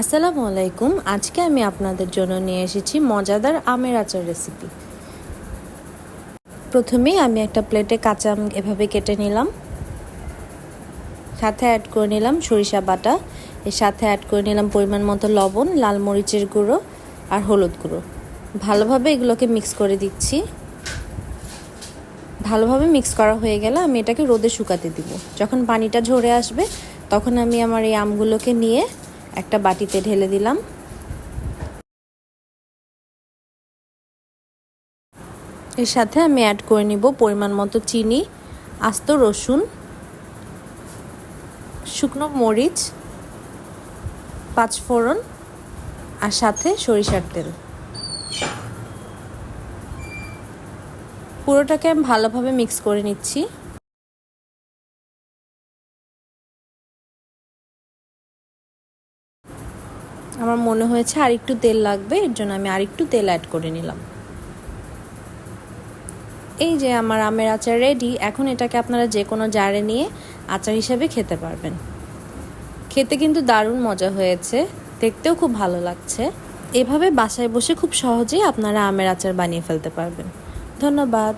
আসসালামু আলাইকুম। আজকে আমি আপনাদের জন্য নিয়ে এসেছি মজাদার আমের আচার রেসিপি প্রথমেই আমি একটা প্লেটে কাঁচা আম এভাবে কেটে নিলাম। সাথে অ্যাড করে নিলাম সরিষা বাটা। এর সাথে অ্যাড করে নিলাম পরিমাণ মতো লবণ, লাল মরিচের গুঁড়ো আর হলুদ গুঁড়ো। ভালোভাবে এগুলোকে মিক্স করে দিচ্ছি। ভালোভাবে মিক্স করা হয়ে গেলে আমি এটাকে রোদে শুকাতে দিব। যখন পানিটা ঝরে আসবে, তখন আমি আমার এই আমগুলোকে নিয়ে একটা বাটিতে ঢেলে দিলাম। এর সাথে আমি অ্যাড করে নিব পরিমাণ মতো চিনি, আস্ত রসুন, শুকনো মরিচ, পাঁচফোড়ন আর সাথে সরিষার তেল। পুরোটাকে আমি ভালোভাবে মিক্স করে নিচ্ছি। আমার মনে হয়েছে আর একটু তেল লাগবে, এর জন্য আমি আর একটু তেল অ্যাড করে নিলাম। এই যে আমার আমের আচার রেডি এখন এটাকে আপনারা যে কোনো জারে নিয়ে আচার হিসেবে খেতে পারবেন। খেতে কিন্তু দারুণ মজা হয়েছে, দেখতেও খুব ভালো লাগছে। এভাবে বাসায় বসে খুব সহজেই আপনারা আমের আচার বানিয়ে ফেলতে পারবেন। ধন্যবাদ।